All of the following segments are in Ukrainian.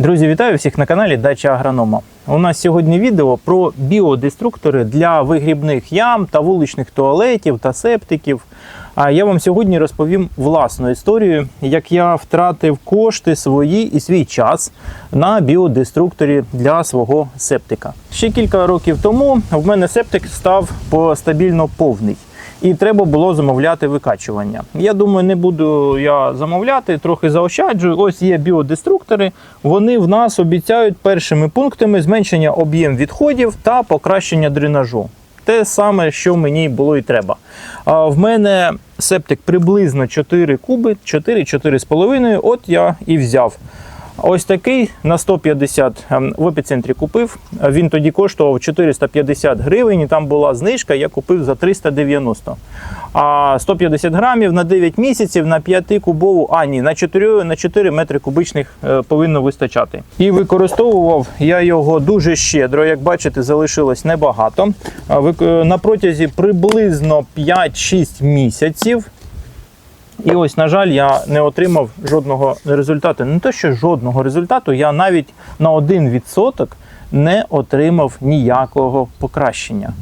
Друзі, вітаю всіх на каналі Дача Агронома. У нас сьогодні відео про біодеструктори для вигрібних ям та вуличних туалетів та септиків. А я вам сьогодні розповім власну історію, як я втратив кошти свої і свій час на біодеструкторі для свого септика. Ще кілька років тому в мене септик став стабільно повний. І треба було замовляти викачування. Я думаю, не буду я замовляти, трохи заощаджую. Ось є біодеструктори. Вони в нас обіцяють першими пунктами зменшення об'єм відходів та покращення дренажу. Те саме, що мені було і треба. А в мене септик приблизно 4 куби, 4-4,5. От я і взяв. Ось такий на 150 ем, в епіцентрі купив. Він тоді коштував 450 гривень, і там була знижка, я купив за 390. А 150 грамів на 9 місяців на 5 кубову, а ні, на 4, на 4 метри кубичних е, повинно вистачати. І використовував я його дуже щедро. Як бачите, залишилось небагато. Е, На протязі приблизно 5-6 місяців і ось, на жаль, я не отримав жодного результату. Не те, що жодного результату, я навіть на 1% не отримав ніякого покращення.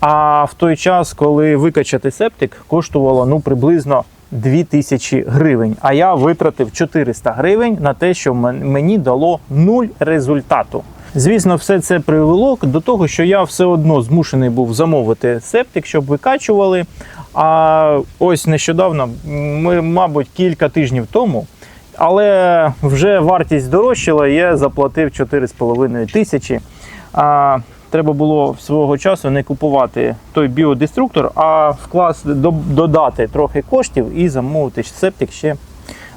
А в той час, коли викачати септик, коштувало ну, приблизно 2000 гривень. А я витратив 400 гривень на те, що мені дало нуль результату. Звісно, все це привело до того, що я все одно змушений був замовити септик, щоб викачували. А ось нещодавно, ми, мабуть, кілька тижнів тому, але вже вартість дорожчала, я заплатив 4,5 тисячі. А, треба було свого часу не купувати той біодеструктор, а вкласти, до- додати трохи коштів і замовити септик ще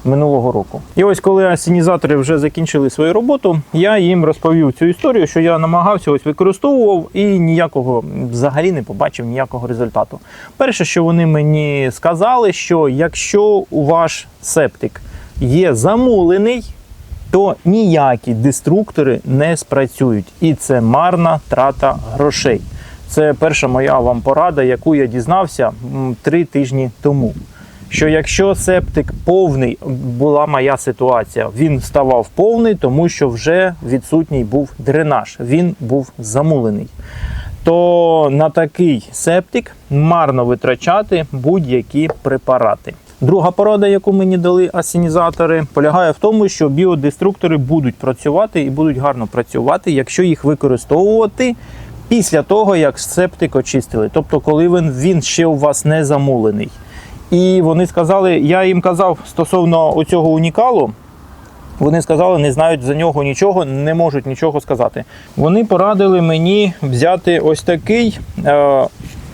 минулого року. І ось коли асенізатори вже закінчили свою роботу, я їм розповів цю історію, що я намагався ось використовував і ніякого взагалі не побачив ніякого результату. Перше, що вони мені сказали, що якщо у ваш септик є замулений, то ніякі деструктори не спрацюють, і це марна трата грошей. Це перша моя вам порада, яку я дізнався три тижні тому. Що якщо септик повний, була моя ситуація, він ставав повний, тому що вже відсутній був дренаж, він був замулений. То на такий септик марно витрачати будь-які препарати. Друга порада, яку мені дали асенізатори, полягає в тому, що біодеструктори будуть працювати і будуть гарно працювати, якщо їх використовувати після того, як септик очистили. Тобто, коли він, він ще у вас не замулений. І вони сказали, я їм казав стосовно оцього унікалу, вони сказали, не знають за нього нічого, не можуть нічого сказати. Вони порадили мені взяти ось такий е,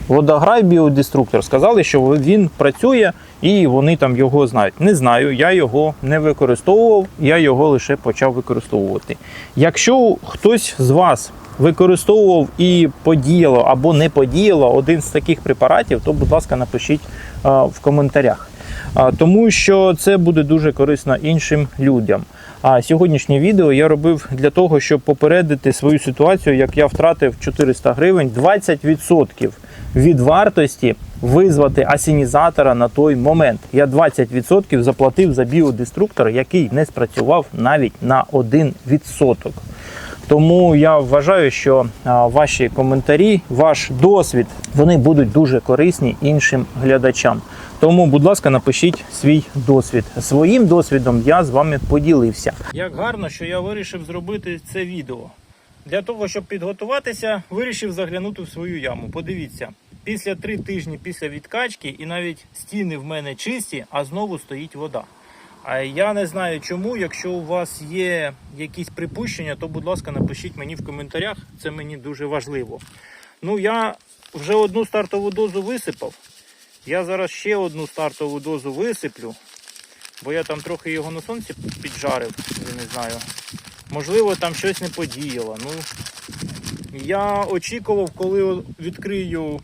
водограй біодеструктор. Сказали, що він працює і вони там його знають. Не знаю, я його не використовував, я його лише почав використовувати. Якщо хтось з вас використовував і подіяло або не подіяло один з таких препаратів, то, будь ласка, напишіть в коментарях. Тому що це буде дуже корисно іншим людям. А сьогоднішнє відео я робив для того, щоб попередити свою ситуацію, як я втратив 400 гривень, 20% від вартості визвати асенізатора на той момент. Я 20% заплатив за біодеструктор, який не спрацював навіть на 1%. Тому я вважаю, що ваші коментарі, ваш досвід, вони будуть дуже корисні іншим глядачам. Тому, будь ласка, напишіть свій досвід. Своїм досвідом я з вами поділився. Як гарно, що я вирішив зробити це відео. Для того, щоб підготуватися, вирішив заглянути в свою яму. Подивіться, після три тижні після відкачки, і навіть стіни в мене чисті, а знову стоїть вода. А я не знаю чому. Якщо у вас є якісь припущення, то будь ласка, напишіть мені в коментарях. Це мені дуже важливо. Ну, я вже одну стартову дозу висипав. Я зараз ще одну стартову дозу висиплю, бо я там трохи його на сонці піджарив, я не знаю. Можливо, там щось не подіяло. Ну, я очікував, коли відкрию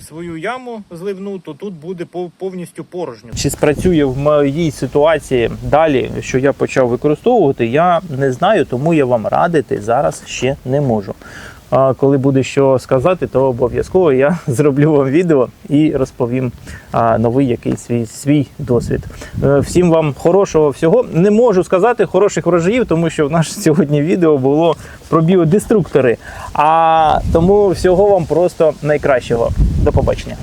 свою яму зливну, то тут буде повністю порожньо. Чи спрацює в моїй ситуації далі, що я почав використовувати, я не знаю, тому я вам радити зараз ще не можу. А, коли буде що сказати, то обов'язково я зроблю вам відео і розповім новий якийсь свій, свій досвід. Е, Всім вам хорошого всього. Не можу сказати хороших врожаїв, тому що в нас сьогодні відео було про біодеструктори. А тому всього вам просто найкращого. До побачення.